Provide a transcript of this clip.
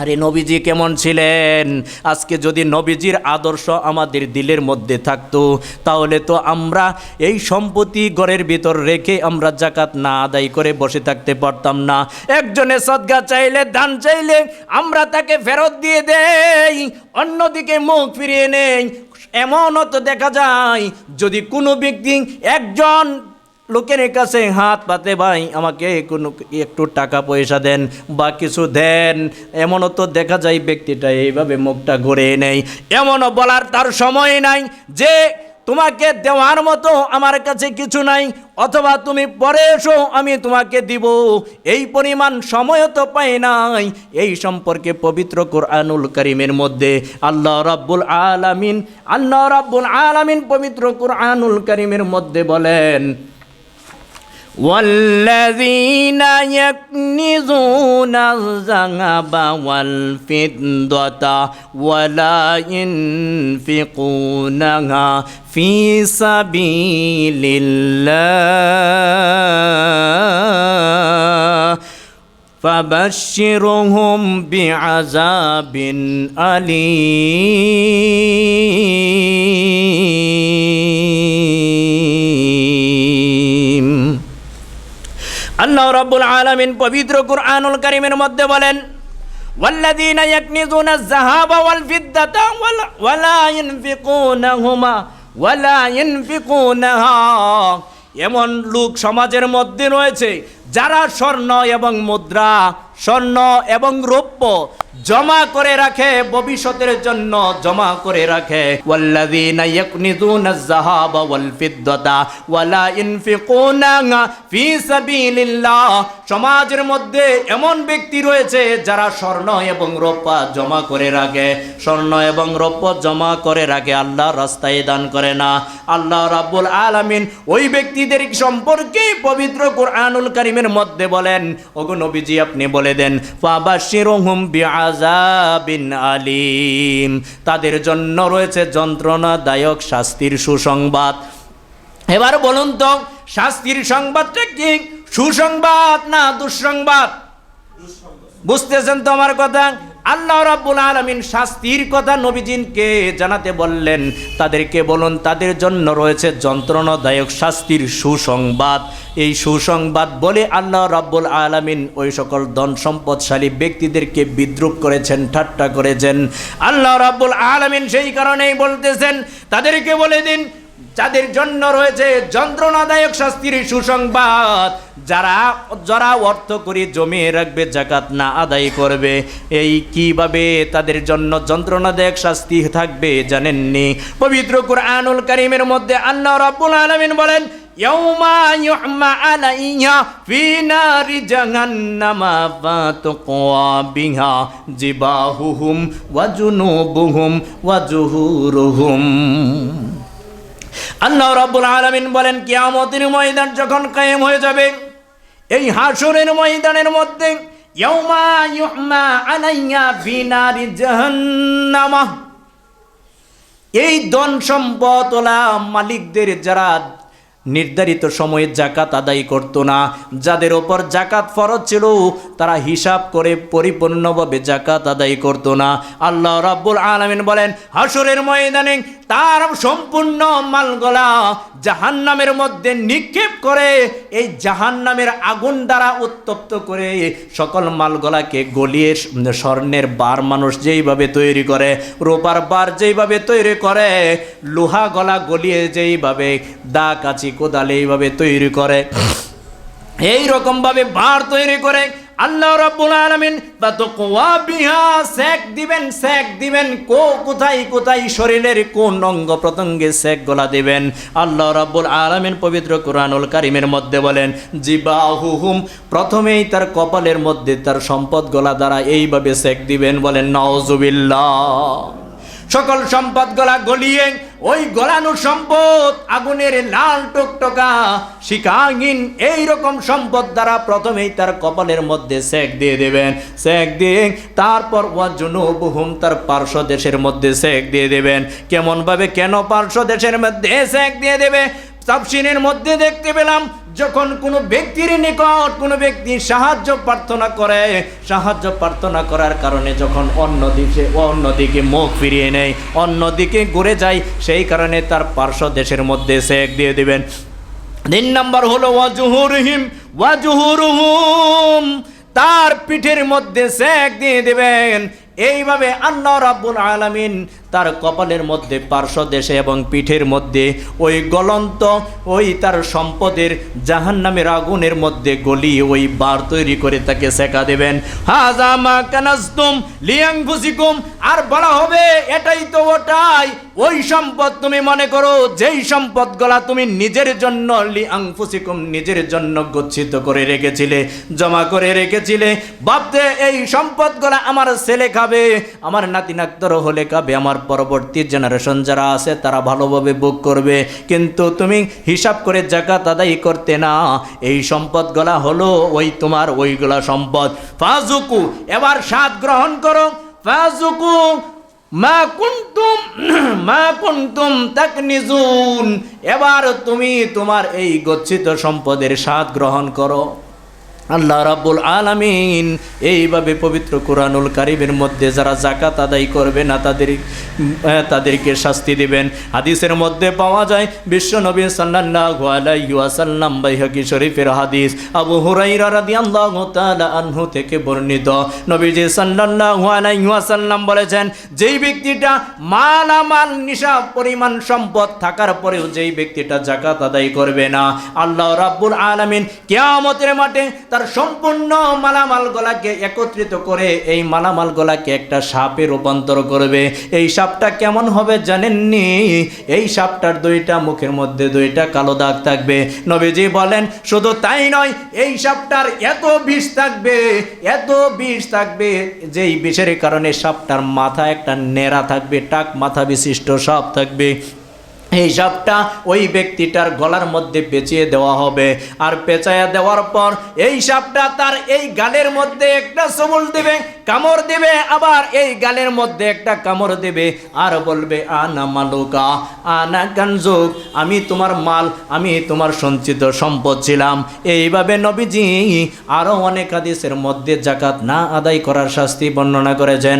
আরে নবীজি কেমন ছিলেন? আজকে যদি নবীজির আদর্শ আমাদের দিলের মধ্যে থাকতো, তাহলে তো আমরা এই সম্পত্তি ঘরের ভিতর রেখে আমরা জাকাত না আদায় করে বসে থাকতে পারতাম না। একজনে সদগা চাইলে, দান চাইলে আমরা তাকে ফেরত দিয়ে দেই, অন্যদিকে মুখ ফিরিয়ে নেই। এমনও তো দেখা যায়, যদি কোনো ব্যক্তি একজন লোকের কাছে হাত পাতে ভাই, আমাকে কোনো একটু টাকা পয়সা দেন বা কিছু দেন। এমনও তো দেখা যায় ব্যক্তিটা এইভাবে মুখটা ঘুরে নেই। এমনও বলার তার সময় নাই যে তোমাকে দেওয়ার মতো আমার কাছে কিছু নাই, অথবা তুমি পরে এসো, আমি তোমাকে দিব। এই পরিমাণ সময়ও তো পাই নাই। এই সম্পর্কে পবিত্র কোরআনুল করিমের মধ্যে আল্লাহ রাব্বুল আলামিন, আল্লাহ রাব্বুল আলামিন পবিত্র কোরআনুল করিমের মধ্যে বলেন والذين يكنزون الذهب والفضة ولا ينفقونها في سبيل الله. فبشرهم بعذاب أليم. আল্লাহ রাব্বুল আলামিন পবিত্র কুরআনুল কারীমের মধ্যে বলেন والذين يكنزون الذهب والفضة ولا, ولا ينفقونهما ولا ينفقونها এমন লোক সমাজের মধ্যে রয়েছে যারা স্বর্ণ এবং মুদ্রা, স্বর্ণ এবং রৌপ্য জমা করে রাখে, ভবিষ্যতের জন্য জমা করে রাখে। ওয়াল্লাযীনা ইয়াকনিজুনা আয-যাহাবা ওয়াল ফিদ্দাতা ওয়ালা ইনফিকুনা ফি সাবিলিল্লাহ। সমাজের মধ্যে এমন ব্যক্তি রয়েছে যারা স্বর্ণ এবং রৌপ্য জমা করে রাখে। স্বর্ণ এবং রৌপ্য জমা করে রাখে, আল্লাহ রাস্তায় দান করে না। আল্লাহ রাব্বুল আলামিন ওই ব্যক্তিদের সম্পর্কে পবিত্র কোরআনুল কারীমের মধ্যে বলেন, ওগো নবীজি, আপনি বলে দেন, ফাবাশিরুহুম বিআযাবিন আলিম। তাদের জন্য রয়েছে যন্ত্রণাদায়ক শাস্তির সুসংবাদ। এবার বলুন তো, শাস্তির সংবাদটা কি? সুসংবাদ না দুঃসংবাদ? বুঝতেছেন তো আমার কথা? আল্লাহ রাব্বুল আলামিন শাস্তির কথা নবীজিনকে জানাতে বললেন। তাদেরকে বলুন, তাদের জন্য রয়েছে যন্ত্রণাদায়ক শাস্তির সুসংবাদ। এই সুসংবাদ বলে আল্লাহ রাব্বুল আলামিন ওই সকল ধন সম্পদশালী ব্যক্তিদেরকে বিদ্রুপ করেছেন, ঠাট্টা করেছেন। আল্লাহ রাব্বুল আলামিন সেই কারণেই বলতেছেন, তাদেরকে বলে দিন যাদের জন্য রয়েছে যন্ত্রণাদায়ক শাস্তির সুসংবাদ, যারা যারা অর্থ করে জমিয়ে রাখবে, জাকাত না আদায় করবে, এই কীভাবে তাদের জন্য যন্ত্রণাদায়ক শাস্তি থাকবে জানেননি? পবিত্র কুরআনুল কারীমের মধ্যে আল্লাহ রাব্বুল আলামিন বলেন জুনুবুহুম ওয়া জুহুরুহুম। আল্লাহ রাব্বুল আলামিন বলেন, কিয়ামতের ময়দান যখন কায়েম হয়ে যাবে, এই হাসরের ময়দানের মধ্যে এই ধন সম্পদওয়ালা মালিকদের যারা নির্ধারিত সময়ে জাকাত আদায় করতো না, যাদের ওপর জাকাত ফরজ ছিল, তারা হিসাব করে পরিপূর্ণভাবে জাকাত আদায় করতো না। আল্লাহ রাব্বুল আলামিন বলেন, হাসুরের ময়দানে তার সম্পূর্ণ মালগলা জাহান্নামের মধ্যে নিক্ষেপ করে, এই জাহান্নামের আগুন দ্বারা উত্তপ্ত করে সকল মালগলাকে গলিয়ে স্বর্ণের বার মানুষ যেইভাবে তৈরি করে রূপার বার যেইভাবে তৈরি করে, লোহা গলা গলিয়ে যেইভাবে দা কাচি কোদাল এইভাবে তৈরি করে এই রকম ভাবে বার তৈরি করে আল্লাহ রাব্বুল আলামিন বাতকওয়া বিহা সেক দিবেন সেক দিবেন, কো কোথায় কোথায়, শরীরের কোন অঙ্গ প্রত্যঙ্গে সেক গলা দিবেন। আল্লাহ রাব্বুল আলামিন পবিত্র কোরআনুল কারিমের মধ্যে বলেন, জিবাহুহুম প্রথমেই তার কপালের মধ্যে তার সম্পদ গলা দ্বারা এইভাবে সেক দিবেন, বলেন নওজুবিল্লাহ সকল সম্পদ গলা গলিয়ে, ওই গলানো সম্পদ আগুনের লাল টকটকা শিকাহীন এই রকম সম্পদ দ্বারা প্রথমেই তার কপালের মধ্যে সেক দিয়ে দেবেন, সেক দিয়ে তারপর ওয়াজুনুবহুম তার পার্শ্ব দেশের মধ্যে সেক দিয়ে দেবেন। কেমন ভাবে কেন পার্শ্ব দেশের মধ্যে সেক দিয়ে দেবে? তাফসিনের মধ্যে দেখতে পেলাম যখন কোনো ব্যক্তির নিকট কোনো ব্যক্তি সাহায্য প্রার্থনা করে, সাহায্য প্রার্থনা করার কারণে যখন অন্য দিকে অন্যদিকে মুখ ফিরিয়ে নেয়, অন্যদিকে ঘুরে যায়, সেই কারণে তার পার্শ্ব দেশের মধ্যে সেক দিয়ে দিবেন। তিন নম্বর হলো, ওয়াজুহুরহিম, ওয়াজুহুরহুম, তার পিঠের মধ্যে সেক দিয়ে দিবেন। এইভাবে আল্লাহ রাব্বুল আলামিন তার কপালের মধ্যে, পার্শ্ব দেশে এবং পিঠের মধ্যে, ওই গলন্ত, ওই তার সম্পদের জাহান্নামের আগুনের মধ্যে গলিয়ে ওই বার তৈরি করে তাকে সেকা দেবেন। কানাস্তুম লিয়াংফুসিকুম, আর বলা হবে, এটাই তো ওটাই। ওই সম্পদ তুমি মনে করো, যেই সম্পদগুলা তুমি নিজের জন্য লিয়াংফুসিকুম নিজের জন্য গচ্ছিত করে রেখেছিলে, জমা করে রেখেছিলে। ভাবতে এই সম্পদগুলা আমার ছেলে খাবে, আমার নাতি নাক্তর হলে খাবে, আমার পরবর্তী জেনারেশন যারা আছে, তারা ভালোভাবে বুক করবে। কিন্তু তুমি হিসাব করে জাকাত আদায় করতে না, এই সম্পদগুলা হলো ওই তোমার ওইগুলা সম্পদ। ফাজুকু এবার স্বাদ গ্রহণ করো। ফাজুকু মা কুন্তুম মা কুন্তুম তাকনিজুন। এবার তুমি তোমার এই গচ্ছিত সম্পদের স্বাদ গ্রহণ করো। আল্লাহ রাব্বুল আলামিন এইভাবে পবিত্র কোরআনুল কারিমের মধ্যে যারা জাকাত আদায় করবে না, তাদের তাদেরকে শাস্তি দিবেন। হাদিসের মধ্যে পাওয়া যায়, বিশ্ব নবী সাল্লাল্লাহু আলাইহি শরীফের হাদিস। আবু হুরাইরা আনহু থেকে বর্ণিত। নবীজি সাল্লাল্লাহু বলেছেন, যেই ব্যক্তিটা মালামাল নিশা পরিমাণ সম্পদ থাকার পরেও যেই ব্যক্তিটা জাকাত আদায় করবে না, আল্লাহ রাব্বুল আলামিন কিয়ামতের মাঠে তার সম্পূর্ণ মালামাল গলাকে একত্রিত করে এই মালামাল গলাকে একটা সাপে রূপান্তর করবে। এই সাপটা কেমন হবে জানেননি? এই সাপটার দুইটা মুখের মধ্যে দুইটা কালো দাগ থাকবে। নবীজি বলেন, শুধু তাই নয়, এই সাপটার এত বিষ থাকবে, এত বিষ থাকবে যেই বিষের কারণে সাপটার মাথা একটা নেড়া থাকবে, টাক মাথা বিশিষ্ট সাপ থাকবে। এই সাপটা ওই ব্যক্তিটার গলার মধ্যে পেঁচিয়ে দেওয়া হবে। আর পেঁচাইয়া দেওয়ার পর এই সাপটা তার এই গালের মধ্যে একটা সবল দেবে, কামড় দেবে, আবার এই গালের মধ্যে একটা কামড় দেবে আর বলবে, আনা মালুকা, আনা কানজুক আমি তোমার মাল, আমি তোমার সঞ্চিত সম্পদ ছিলাম। এইভাবে নবীজি আরও অনেক হাদিসের মধ্যে জাকাত না আদায় করার শাস্তি বর্ণনা করেছেন।